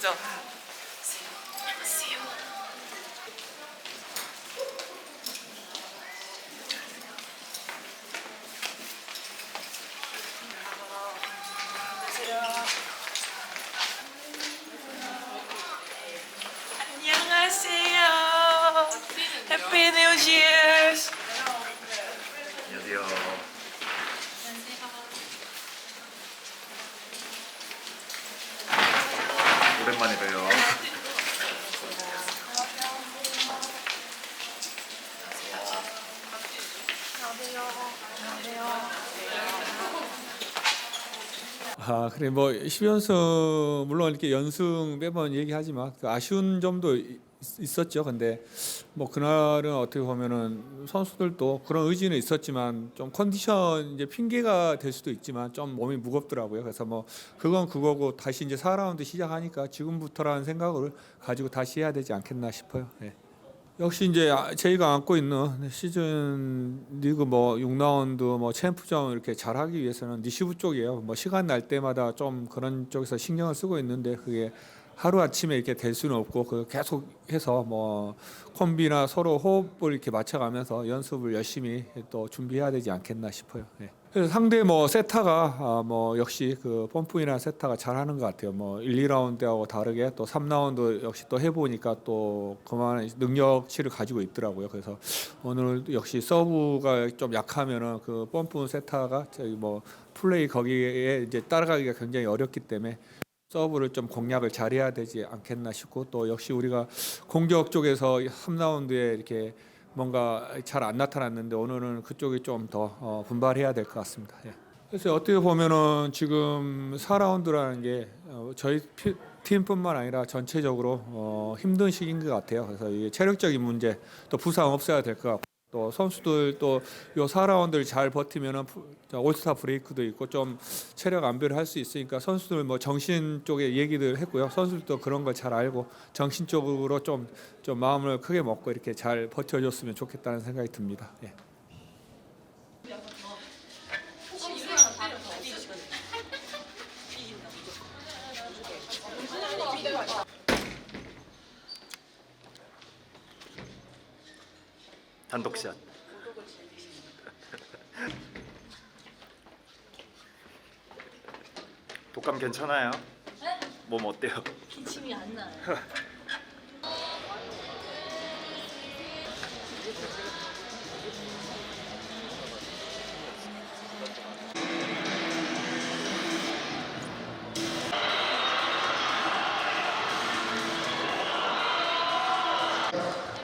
그죠? 안녕하세요. 해피 뉴 이어. 안녕하세요. 오랜만에 봬요. 아 그래 뭐 10연승 물론 이렇게 연승 매번 얘기하지만 그 아쉬운 점도 이- 있었죠. 근데 뭐 그날은 어떻게 보면은 선수들도 그런 의지는 있었지만 좀 컨디션 이제 핑계가 될 수도 있지만 좀 몸이 무겁더라고요. 그래서 뭐 그건 그거고 다시 이제 4라운드 시작하니까 지금부터라는 생각을 가지고 다시 해야 되지 않겠나 싶어요. 네. 역시 이제 아- 저희가 안고 있는 시즌 리그 뭐 6라운드 뭐 챔프전 이렇게 잘하기 위해서는 니시브 쪽이에요. 뭐 시간 날 때마다 좀 그런 쪽에서 신경을 쓰고 있는데 그게 하루 아침에 이렇게 될 수는 없고 그 계속 해서 뭐 콤비나 서로 호흡을 이렇게 맞춰가면서 연습을 열심히 또 준비해야 되지 않겠나 싶어요. 네. 그래서 상대 뭐 세타가 아, 뭐 역시 그 펌프이나 세타가 잘하는 것 같아요. 뭐 1, 2라운드하고 다르게 또 3라운드 역시 또 해보니까 또 그만한 능력치를 가지고 있더라고요. 그래서 오늘 역시 서브가 좀 약하면은 그 펌프 세타가 저기 뭐 플레이 거기에 이제 따라가기가 굉장히 어렵기 때문에 서브를 좀 공략을 잘해야 되지 않겠나 싶고 또 역시 우리가 공격 쪽에서 3라운드에 이렇게 뭔가 잘 안 나타났는데 오늘은 그쪽이 좀더 어, 분발해야 될 것 같습니다. 예. 그래서 어떻게 보면은 지금 4라운드라는 게 어, 저희 피- 팀뿐만 아니라 전체적으로 어, 힘든 시기인 것 같아요. 그래서 이 체력적인 문제 또 부상 없어야 될 것 같고 또 선수들 또 요 4라운드를 잘 버티면은 올스타 브레이크도 있고 좀 체력 안배를 할 수 있으니까 선수들 뭐 정신 쪽에 얘기들 했고요. 선수들도 그런 걸 잘 알고 정신 적으로 좀 좀 마음을 크게 먹고 이렇게 잘 버텨줬으면 좋겠다는 생각이 듭니다. 예. 단독샷. 독감 괜찮아요? 몸 어때요? 기침이 안 나요.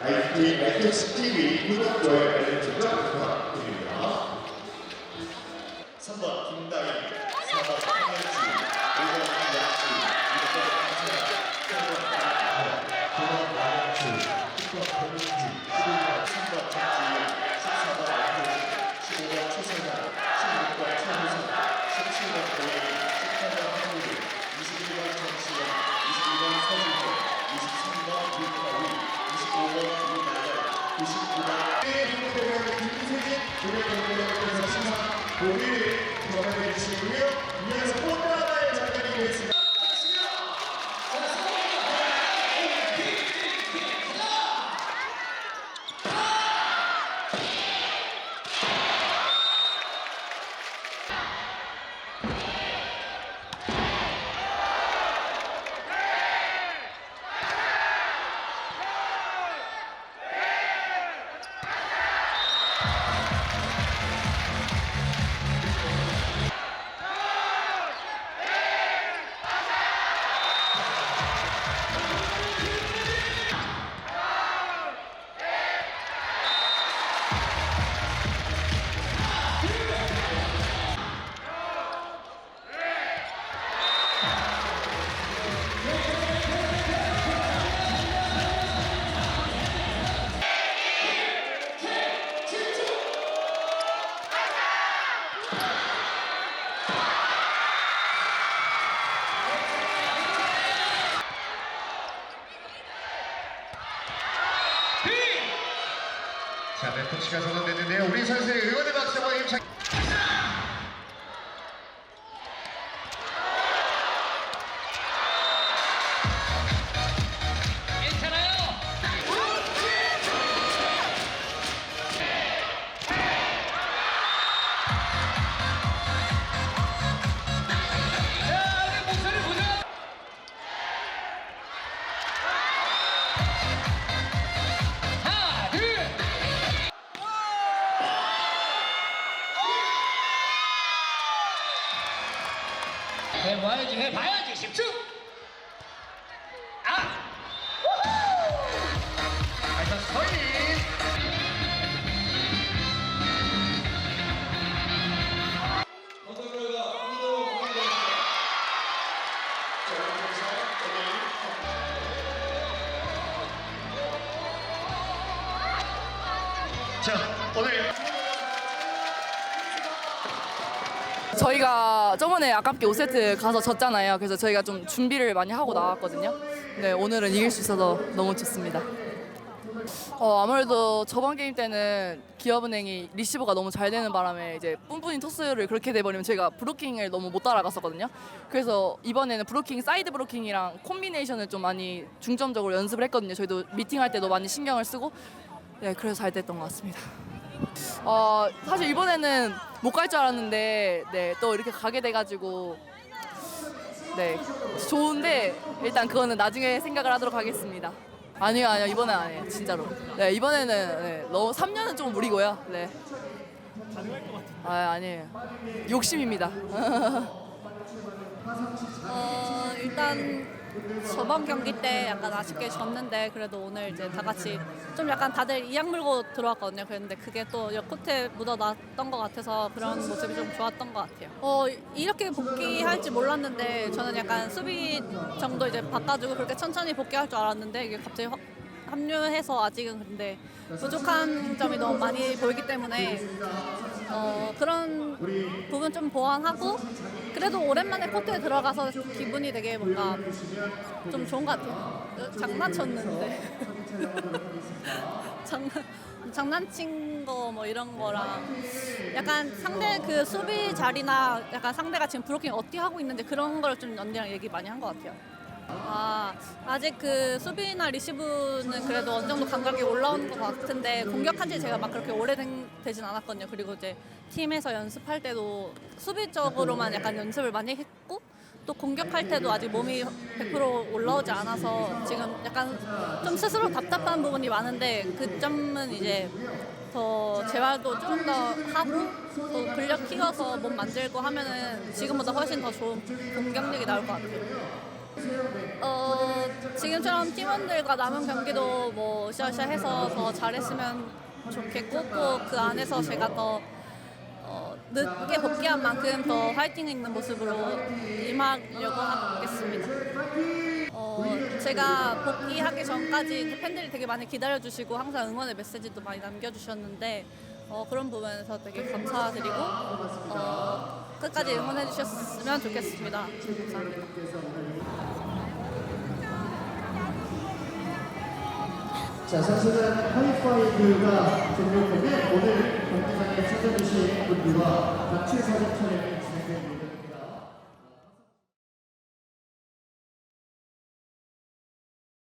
IT, ITX TV 구독, 좋아요, 알림 설정 부탁드립니다. 3번 김다희, 4번 황현지, 5번 양지, 6번 강세라, 7번 조력경기대학교 네, 코치가 선언됐는데요. 우리 선수의 응원의 박수 상대방의 임 해봐야지 해봐야지. 10초 저희가 저번에 아깝게 5세트 가서 졌잖아요. 그래서 저희가 좀 준비를 많이 하고 나왔거든요. 네, 오늘은 이길 수 있어서 너무 좋습니다. 어, 아무래도 저번 게임 때는 기업은행이 리시버가 너무 잘 되는 바람에 이제 뿜뿜이 토스를 그렇게 돼버리면 저희가 브로킹을 너무 못 따라갔었거든요. 그래서 이번에는 브로킹, 사이드 브로킹이랑 콤비네이션을 좀 많이 중점적으로 연습을 했거든요. 저희도 미팅할 때도 많이 신경을 쓰고 네, 그래서 잘 됐던 것 같습니다. 어, 사실 이번에는 못 갈 줄 알았는데 네, 또 이렇게 가게 돼가지고 네 좋은데 일단 그거는 나중에 생각을 하도록 하겠습니다. 아니요 아니요 이번엔 아니에요 진짜로. 네 이번에는 네, 너무 3년은 좀 무리고요. 네. 아 아니에요 욕심입니다. 어, 일단 저번 경기 때 약간 아쉽게 졌는데 그래도 오늘 이제 다 같이 좀 약간 다들 이악 물고 들어왔거든요. 그랬는데 그게 또 옆코트에 묻어났던 것 같아서 그런 모습이 좀 좋았던 것 같아요. 어, 이렇게 복귀할지 몰랐는데 저는 약간 수비 정도 이제 바꿔주고 그렇게 천천히 복귀할 줄 알았는데 이게 갑자기 확 합류해서 아직은 근데 부족한 점이 너무 많이 보이기 때문에 어, 그런 부분 좀 보완하고 그래도 오랜만에 코트에 들어가서 기분이 되게 뭔가 좀 좋은 것 같아요. 어, 장난쳤는데 장난 장난친 거 뭐 이런 거랑 약간 상대 그 수비 자리나 약간 상대가 지금 브로킹 어떻게 하고 있는지 그런 걸 좀 언니랑 얘기 많이 한 것 같아요. 아, 아직 그 수비나 리시브는 그래도 어느 정도 감각이 올라오는 것 같은데 공격한 지 제가 막 그렇게 오래되진 않았거든요. 그리고 이제 팀에서 연습할 때도 수비적으로만 약간 연습을 많이 했고 또 공격할 때도 아직 몸이 100% 올라오지 않아서 지금 약간 좀 스스로 답답한 부분이 많은데 그 점은 이제 더 재활도 조금 더 하고 또 근력 키워서 몸 만들고 하면은 지금보다 훨씬 더 좋은 공격력이 나올 것 같아요. 어, 지금처럼 팀원들과 남은 경기도 뭐 으쌰으쌰해서 더 잘했으면 좋겠고 또 그 안에서 제가 더 어, 늦게 복귀한 만큼 더 화이팅 있는 모습으로 임하려고 하겠습니다. 어, 제가 복귀하기 전까지 팬들이 되게 많이 기다려주시고 항상 응원의 메시지도 많이 남겨주셨는데 어, 그런 부분에서 되게 감사드리고 어, 끝까지 응원해 주셨으면 좋겠습니다. 감사합니다. 자 선수는 하이파이브가 종료되면 오늘 경기장에 찾아주신 분들과 단체 사진 진행됩니다.